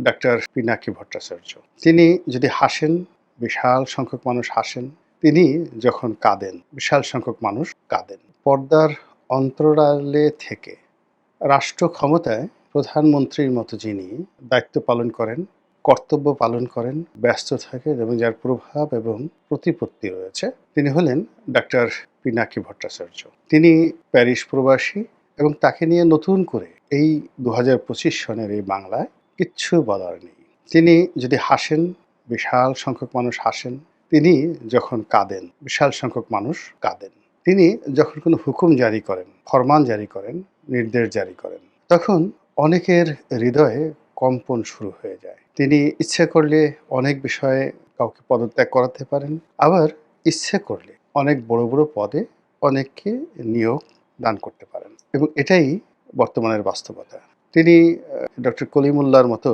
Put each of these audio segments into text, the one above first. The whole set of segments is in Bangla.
ডাক্তার পিনাকি ভট্টাচার্য। তিনি যদি হাসেন, বিশাল সংখ্যক মানুষ হাসেন, তিনি যখন কাঁদেন, বিশাল সংখ্যক মানুষ কাঁদেন। পর্দার অন্তরালে থেকে রাষ্ট্র ক্ষমতায় প্রধানমন্ত্রীর মতো যিনি দায়িত্ব পালন করেন, কর্তব্য পালন করেন, ব্যস্ত থাকেন এবং যার প্রভাব এবং প্রতিপত্তি রয়েছে, তিনি হলেন ডাক্তার পিনাকি ভট্টাচার্য। তিনি প্যারিস প্রবাসী এবং তাকে নিয়ে নতুন করে এই দু হাজার পঁচিশ সনের এই বাংলায় কিচ্ছু বলার নেই। তিনি যদি হাসেন, বিশাল সংখ্যক মানুষ হাসেন, তিনি যখন কাঁদেন, বিশাল সংখ্যক মানুষ কাঁদেন। তিনি যখন কোনো হুকুম জারি করেন, ফরমান জারি করেন, নির্দেশ জারি করেন, তখন অনেকের হৃদয়ে কম্পন শুরু হয়ে যায়। তিনি ইচ্ছে করলে অনেক বিষয়ে কাউকে পদত্যাগ করাতে পারেন, আবার ইচ্ছে করলে অনেক বড় বড় পদে অনেককে নিয়োগ দান করতে পারেন। এবং এটাই বর্তমানের বাস্তবতা। তিনি ডক্টর কলিমুল্লার মতো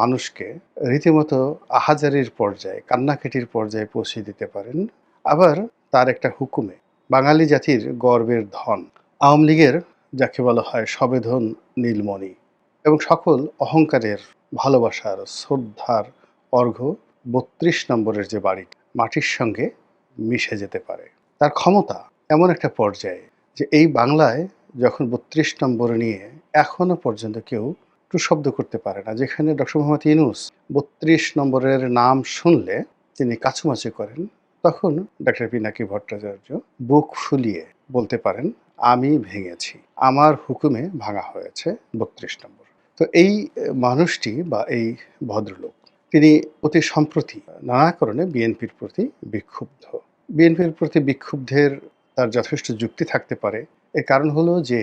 মানুষকে রীতিমতো আহাজারির পর্যায়ে, কান্নাকাটির পর্যায়ে পৌঁছে দিতে পারেন। আবার তার একটা হুকুমে, বাঙালি জাতির গর্বের ধন, আওয়ামী লীগের যাকে বলা হয় সবেধন নীলমণি এবং সকল অহংকারের ভালোবাসার শ্রদ্ধার অর্ঘ্য বত্রিশ নম্বরের যে বাড়ি, মাটির সঙ্গে মিশে যেতে পারে। তার ক্ষমতা এমন একটা পর্যায়ে যে এই বাংলায় যখন বত্রিশ নম্বর নিয়ে এখনও পর্যন্ত কেউ টু শব্দ করতে পারে না, যেখানে ডক্টর মোহাম্মদ ইনুস বত্রিশ নম্বরের নাম শুনলে তিনি কাছুমাচু করেন, তখন ডাক্তার পিনাকি ভট্টাচার্য বুক ফুলিয়ে বলতে পারেন, আমি ভেঙেছি, আমার হুকুমে ভাঙা হয়েছে বত্রিশ নম্বর। তো এই মানুষটি বা এই ভদ্রলোক, তিনি অতি সম্প্রতি নানা কারণে বিএনপির প্রতি বিক্ষুব্ধ। বিএনপির প্রতি বিক্ষুব্ধের তার যথেষ্ট যুক্তি থাকতে পারে এর কারণ হলো যে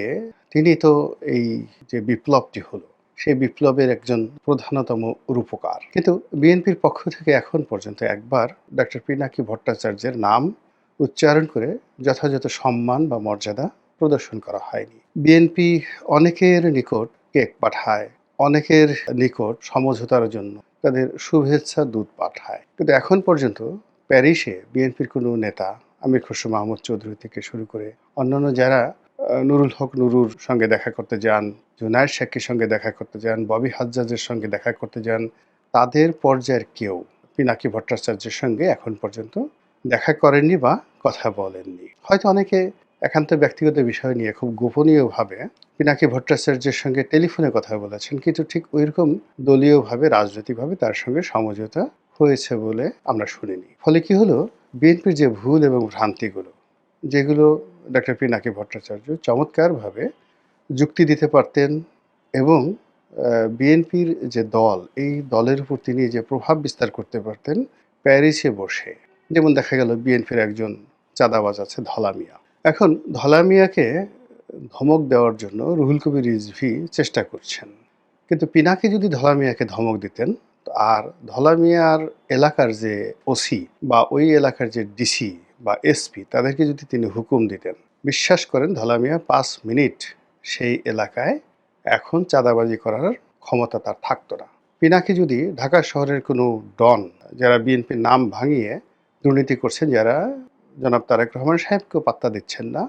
তিনি তো এই যে বিপ্লবটি হলো সেই বিপ্লবের একজন প্রধানতম রূপকার। কিন্তু বিএনপির পক্ষ থেকে এখন পর্যন্ত একবার ডক্টর পিনাকি ভট্টাচার্যের নাম উচ্চারণ করে যথাযথ সম্মান বা মর্যাদা প্রদর্শন করা হয়নি। বিএনপি অনেকের নিকট কেক পাঠায়, অনেকের নিকট সমঝোতার জন্য তাদের শুভেচ্ছা দূত পাঠায়। কিন্তু এখন পর্যন্ত প্যারিসে বিএনপির কোনো নেতা আমির খসরু মাহমুদ চৌধুরী থেকে শুরু করে অন্যান্য যারা নুরুল হক নুরুর সঙ্গে দেখা করতে যান, জুনায়দ শেখের সঙ্গে দেখা করতে যান, ববি হাজ্জাজের সঙ্গে দেখা করতে যান, তাদের পর্যায়ের কেউ পিনাকি ভট্টাচার্যের সঙ্গে এখন পর্যন্ত দেখা করেননি বা কথা বলেননি। হয়তো অনেকে একান্ত ব্যক্তিগত বিষয় নিয়ে খুব গোপনীয়ভাবে পিনাকি ভট্টাচার্যের সঙ্গে টেলিফোনে কথা বলেছেন, কিন্তু ঠিক ওইরকম দলীয়ভাবে, রাজনৈতিকভাবে তার সঙ্গে সমঝোতা হয়েছে বলে আমরা শুনিনি। ফলে কি হলো? বিএনপির যে ভুল এবং ভ্রান্তিগুলো, যেগুলো ডক্টর পিনাকি ভট্টাচার্য চমৎকারভাবে যুক্তি দিতে পারতেন এবং বিএনপির যে দল, এই দলের উপর তিনি যে প্রভাব বিস্তার করতে পারতেন, প্যারিসে বসে। যেমন দেখা গেল বিএনপির একজন চাঁদাবাজ আছে ধলামিয়া এখন ধলামিয়াকে ধমক দেওয়ার জন্য রুহুল কবির রিজভি চেষ্টা করছেন। কিন্তু পিনাকি যদি ধলামিয়াকে ধমক দিতেন আর ধলামিয়ার এলাকার যে ওসি বা ওই এলাকার যে ডিসি বা এসপি তাদেরকে যদি তিনি হুকুম দিতেন, বিশ্বাস করেন ধলামিয়া পাঁচ মিনিট সেই এলাকায় এখন চাঁদাবাজি করার ক্ষমতা তার থাকতো না। পিনাকি যদি ঢাকা শহরের কোনো ডন, যারা বিএনপির নাম ভাঙিয়ে দুর্নীতি করছেন, যারা জনাব তারেক রহমান সাহেবকেও পাত্তা দিচ্ছেন না,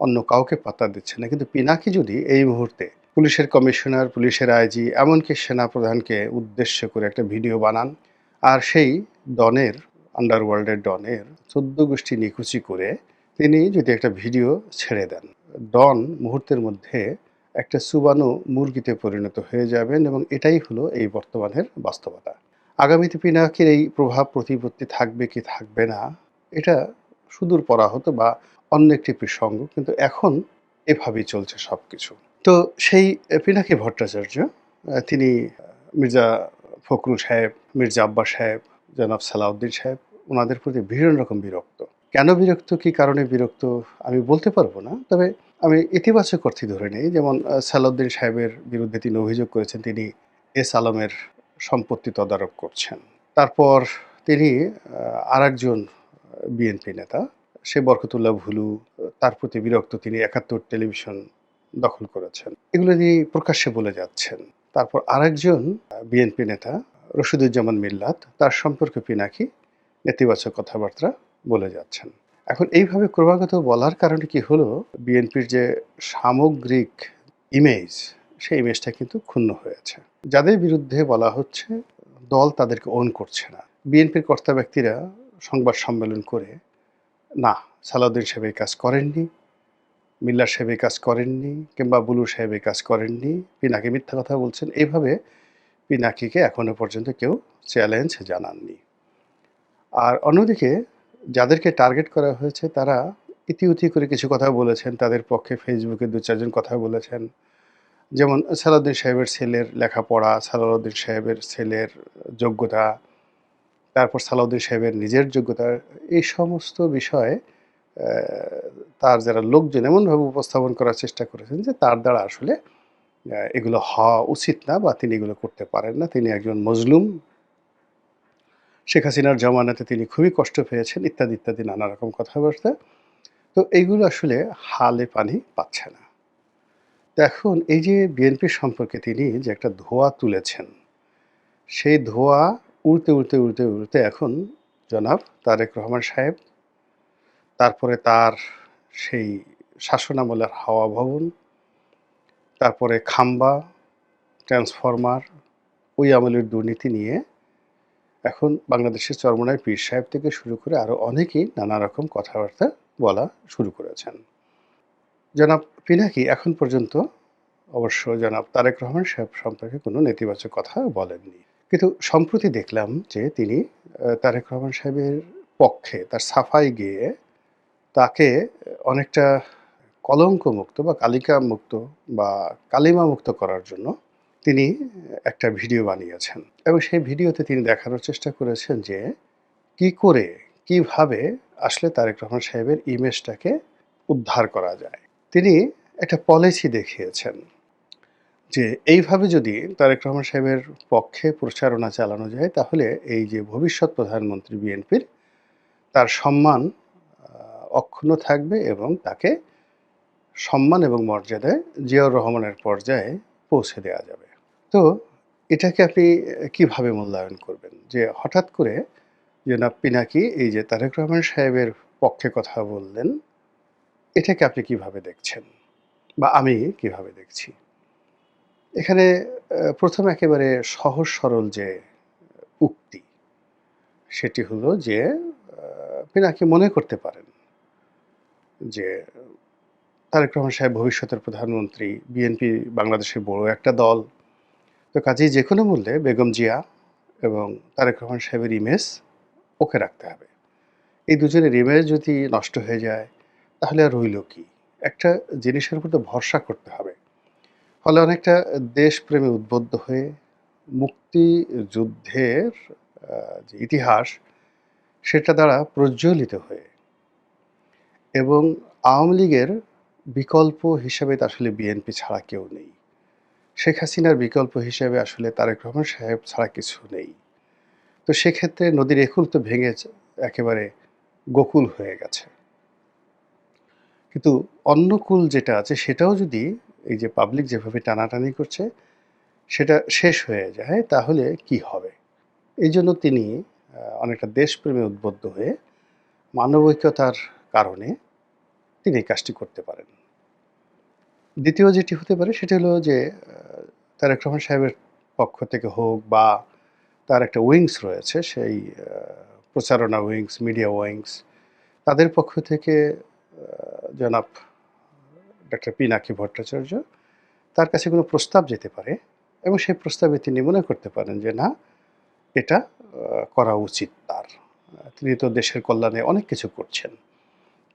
অন্য কাউকে পাত্তা দিচ্ছেন না, কিন্তু পিনাকি যদি এই মুহূর্তে পুলিশের কমিশনার, পুলিশের আইজি, এমনকি সেনাপ্রধানকে উদ্দেশ্য করে একটা ভিডিও বানান। আর সেই ডনের, আন্ডারওয়ার্ল্ডের ডনের চোদ্দ গোষ্ঠী নিকুচি করে তিনি যদি একটা ভিডিও ছেড়ে দেন, ডন মুহূর্তের মধ্যে একটা সুবানু মুরগিতে পরিণত হয়ে যাবেন এবং এটাই হলো এই বর্তমানের বাস্তবতা। আগামীতে পিনাকির এই প্রভাব প্রতিপত্তি থাকবে কি থাকবে না, এটা সুদূর পরা হতো বা অন্য একটি প্রসঙ্গ, কিন্তু এখন এভাবেই চলছে সব কিছু তো সেই পিনাকি ভট্টাচার্য তিনি মির্জা ফখরুল সাহেব, মির্জা আব্বাস সাহেব, জনাব সালাউদ্দিন সাহেব ওনাদের প্রতি ভীষণ রকম বিরক্ত। কেন বিরক্ত, কি কারণে বিরক্ত, আমি বলতে পারব না, তবে আমি ইতিবাচক অর্থে ধরে নিই। যেমন সালাউদ্দিন সাহেবের বিরুদ্ধে তিনি অভিযোগ করেছেন, তিনি এস আলমের সম্পত্তি তদারক করছেন। তারপর তিনি আর একজন বিএনপি নেতা, সে বরকতুল্লাহ ভুলু, তার প্রতি বিরক্ত তিনি একাত্তর টেলিভিশন দখল করেছেন। এগুলো তিনি প্রকাশ্যে বলে যাচ্ছেন। তারপর আরেকজন বিএনপি নেতা রশিদুজ্জামান মিল্লাত, তার সম্পর্কে পিনাকি নেতিবাচক কথাবার্তা বলে যাচ্ছেন। এখন এইভাবে ক্রমাগত বলার কারণে কি হলো, বিএনপির যে সামগ্রিক ইমেজ সেই ইমেজটা কিন্তু ক্ষুণ্ণ হয়েছে। যাদের বিরুদ্ধে বলা হচ্ছে, দল তাদেরকে অন করছে না। বিএনপির কর্তা ব্যক্তিরা সংবাদ সম্মেলন করে, না, সালাউদ্দিন সাহেব এই কাজ করেননি। মিল্লা সাহেব কাজ করেননি কিংবা বুলু সাহেব কাজ করেননি, পিনাকি মিথ্যা কথা বলছেন, এইভাবে পিনাকিকে এখনও পর্যন্ত কেউ চ্যালেঞ্জ জানাননি। আর অন্যদিকে যাদেরকে টার্গেট করা হয়েছে তারা ইতিউতি করে কিছু কথা বলেছেন, তাদের পক্ষে ফেসবুকে দু চারজন কথা বলেছেন। যেমন সালাউদ্দিন সাহেবের ছেলের লেখাপড়া, সালাউদ্দিন সাহেবের ছেলের যোগ্যতা, তারপর সালাউদ্দিন সাহেবের নিজের যোগ্যতা, এই সমস্ত বিষয়ে তার যারা লোকজন এমনভাবে উপস্থাপন করার চেষ্টা করেছেন যে তার দ্বারা আসলে এগুলো হওয়া উচিত না বা তিনি এগুলো করতে পারেন না। তিনি একজন মজলুম। শেখ হাসিনার জমানাতে তিনি খুবই কষ্ট পেয়েছেন, ইত্যাদি ইত্যাদি, নানা রকম কথাবার্তা। তো এইগুলো আসলে হালে পানি পাচ্ছে না। তো এখন এই যে বিএনপি সম্পর্কে তিনি যে একটা ধোয়া তুলেছেন, সেই ধোয়া উড়তে উড়তে উড়তে উড়তে এখন জনাব তারেক রহমান সাহেব তারপরে তার সেই শাসনামলের হাওয়া ভবন, তারপরে খাম্বা, ট্রান্সফরমার, ওই আমলের দুর্নীতি নিয়ে এখন বাংলাদেশের চরমনায় পীর সাহেব থেকে শুরু করে আরও অনেকেই নানা রকম কথাবার্তা বলা শুরু করেছেন। জনাব পিনাকি, এখন পর্যন্ত অবশ্য জনাব তারেক রহমান সাহেব সম্পর্কে কোনো নেতিবাচক কথা বলেননি। কিন্তু সম্প্রতি দেখলাম যে তিনি তারেক রহমান সাহেবের পক্ষে, তার সাফাই গিয়ে তাকে অনেকটা কলঙ্ক মুক্ত বা কালিকা মুক্ত বা কালিমা মুক্ত করার জন্য তিনি একটা ভিডিও বানিয়েছেন। এবং সেই ভিডিওতে তিনি দেখানোর চেষ্টা করেছেন যে কি করে, কীভাবে আসলে তারেক রহমান সাহেবের ইমেজটাকে উদ্ধার করা যায়। তিনি একটা পলিসি দেখিয়েছেন যে এইভাবে যদি তারেক রহমান সাহেবের পক্ষে প্রচারণা চালানো যায়, তাহলে এই যে ভবিষ্যৎ প্রধানমন্ত্রী বিএনপির তার সম্মান অক্ষুণ্ণ থাকবে এবং তাকে সম্মান এবং মর্যাদায় জিয়াউর রহমানের পর্যায়ে পৌঁছে দেওয়া যাবে। তো এটাকে আপনি কীভাবে মূল্যায়ন করবেন? যে হঠাৎ করে জনাব পিনাকি, এই যে তারেক রহমান সাহেবের পক্ষে কথা বললেন, এটাকে আপনি কীভাবে দেখছেন? বা আমি কীভাবে দেখছি? এখানে প্রথম একেবারে সহজ সরল যে উক্তি, সেটি হলো যে পিনাকি মনে করতে পারেন যে তারেক রহমান সাহেব ভবিষ্যতের প্রধানমন্ত্রী, বিএনপি বাংলাদেশের বড় একটা দল। তো কাজেই যে কোনো মূল্যে বেগম জিয়া এবং তারেক রহমান সাহেবের ইমেজ ওকে রাখতে হবে। এই দুজনের ইমেজ যদি নষ্ট হয়ে যায়, তাহলে আর রইল কি? একটা জিনিসের উপর তো ভরসা করতে হবে। ফলে অনেকটা দেশপ্রেমে উদ্বুদ্ধ হয়ে মুক্তিযুদ্ধের যে ইতিহাস, সেটা দ্বারা প্রজ্বলিত হয়ে এবং আওয়ামী লীগের বিকল্প হিসেবে আসলে বিএনপি ছাড়া কেউ নেই। শেখ হাসিনার বিকল্প হিসেবে আসলে তারেক রহমান সাহেব ছাড়া কিছু নেই। তো সেক্ষেত্রে নদীর একুল তো ভেঙে একেবারে গোকুল হয়ে গেছে। কিন্তু অন্য কুল যেটা আছে সেটাও যদি এই যে পাবলিক যেভাবে টানাটানি করছে, সেটা শেষ হয়ে যায়, তাহলে কি হবে? এই জন্য তিনি অনেকটা দেশপ্রেমে উদ্বুদ্ধ হয়ে মানবিকতার কারণে তিনি এই কাজটি করতে পারেন। দ্বিতীয় যেটি হতে পারে সেটি হলো যে তারেক রহমান সাহেবের পক্ষ থেকে হোক বা তার একটা উইংস রয়েছে, সেই প্রচারণা উইংস, মিডিয়া উইংস, তাদের পক্ষ থেকে জনাব ডক্টর পিনাকি ভট্টাচার্য তার কাছে কোনো প্রস্তাব যেতে পারে এবং সেই প্রস্তাবে তিনি মনে করতে পারেন যে, না, এটা করা উচিত তার। তিনি তো দেশের কল্যাণে অনেক কিছু করছেন।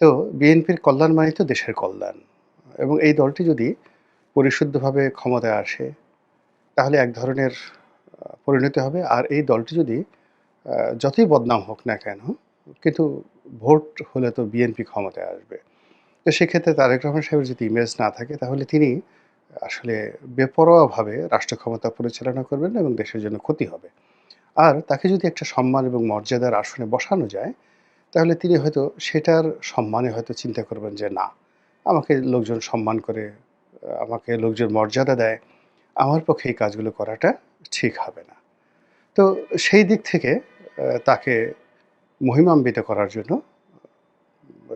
তো বিএনপির কল্যাণ মানে তো দেশের কল্যাণ। এবং এই দলটি যদি পরিশুদ্ধভাবে ক্ষমতায় আসে, তাহলে এক ধরনের পরিণতি হবে। আর এই দলটি যদি যতই বদনাম হোক না কেন, কিন্তু ভোট হলে তো বিএনপি ক্ষমতায় আসবে। তো সেক্ষেত্রে তারেক রহমান সাহেবের যদি ইমেজ না থাকে, তাহলে তিনি আসলে বেপরোয়াভাবে রাষ্ট্র ক্ষমতা পরিচালনা করবেন এবং দেশের জন্য ক্ষতি হবে। আর তাকে যদি একটা সম্মান এবং মর্যাদার আসনে বসানো যায় তাহলে তিনি হয়তো সেটার সম্মানে হয়তো চিন্তা করবেন যে, না, আমাকে লোকজন সম্মান করে, আমাকে লোকজন মর্যাদা দেয়, আমার পক্ষে এই কাজগুলো করাটা ঠিক হবে না। তো সেই দিক থেকে তাকে মহিমাম্বিত করার জন্য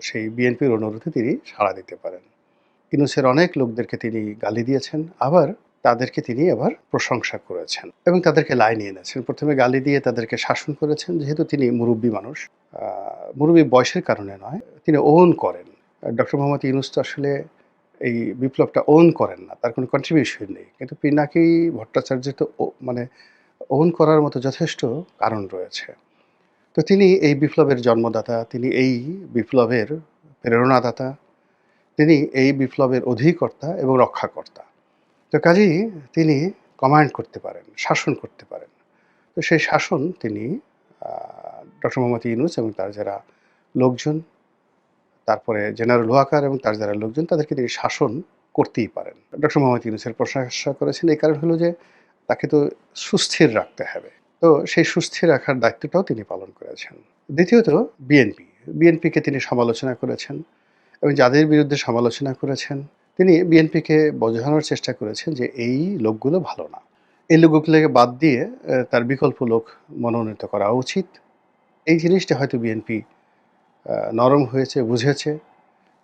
সেই বিএনপির অনুরোধে তিনি সাড়া দিতে পারেন। ইউনুসের অনেক লোকদেরকে তিনি গালি দিয়েছেন। আবার তাদেরকে তিনি আবার প্রশংসা করেছেন এবং তাদেরকে লাইনে এনেছেন। প্রথমে গালি দিয়ে তাদেরকে শাসন করেছেন, যেহেতু তিনি মুরব্বী মানুষ মুরব্বী বয়সের কারণে নয়, তিনি ওন করেন। ডক্টর মোহাম্মদ ইউনুস তো আসলে এই বিপ্লবটা ওন করেন না, তার কোনো কন্ট্রিবিউশন নেই। কিন্তু পিনাকি ভট্টাচার্য তো মানে ওন করার মতো যথেষ্ট কারণ রয়েছে। তো তিনি এই বিপ্লবের জন্মদাতা, তিনি এই বিপ্লবের প্রেরণাদাতা, তিনি এই বিপ্লবের অধিকর্তা এবং রক্ষাকর্তা। তো কাজেই তিনি কমান্ড করতে পারেন, শাসন করতে পারেন। তো সেই শাসন তিনি ডক্টর মোহাম্মদ ইউনুস এবং তার যারা লোকজন, তারপরে জেনারেল ওয়াকার এবং তার যারা লোকজন, তাদেরকে তিনি শাসন করতেই পারেন। ডক্টর মোহাম্মদ ইউনুসের প্রশংসা করেছেন, এই কারণ হলো যে তাকে তো সুস্থির রাখতে হবে। তো সেই সুস্থির রাখার দায়িত্বটাও তিনি পালন করেছেন। দ্বিতীয়ত বিএনপি বিএনপিকে তিনি সমালোচনা করেছেন এবং যাদের বিরুদ্ধে সমালোচনা করেছেন তিনি বিএনপিকে বোঝানোর চেষ্টা করেছেন যে এই লোকগুলো ভালো না। এই লোকগুলোকে বাদ দিয়ে তার বিকল্প লোক মনোনীত করা উচিত। এই জিনিসটা হয়তো বিএনপি নরম হয়েছে, বুঝেছে।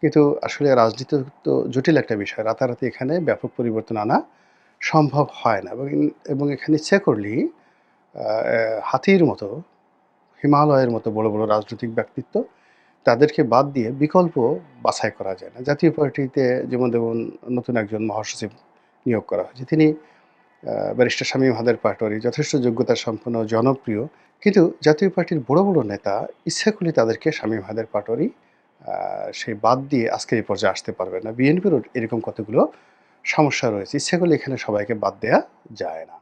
কিন্তু আসলে রাজনীতি তো জটিল একটা বিষয়। রাতারাতি এখানে ব্যাপক পরিবর্তন আনা সম্ভব হয় না। এবং এখানে ইচ্ছা করলেই হাতির মতো, হিমালয়ের মতো বড় বড় রাজনৈতিক ব্যক্তিত্ব তাদেরকে বাদ দিয়ে বিকল্প বাছাই করা যায় না। জাতীয় পার্টিতে যেমন যেমন নতুন একজন মহাসচিব নিয়োগ করা হয়েছে তিনি ব্যারিস্টার শামীম হাদের পাটোয়ারি, যথেষ্ট যোগ্যতা সম্পন্ন, জনপ্রিয়, কিন্তু জাতীয় পার্টির বড় বড় নেতা ইচ্ছা করলে তাদেরকে শামীম হাদের পাটোয়ারি সেই বাদ দিয়ে আজকের এই পর্যায়ে আসতে পারবে না। বিএনপিরও এরকম কতগুলো সমস্যা রয়েছে ইচ্ছা করলে এখানে সবাইকে বাদ দেওয়া যায় না।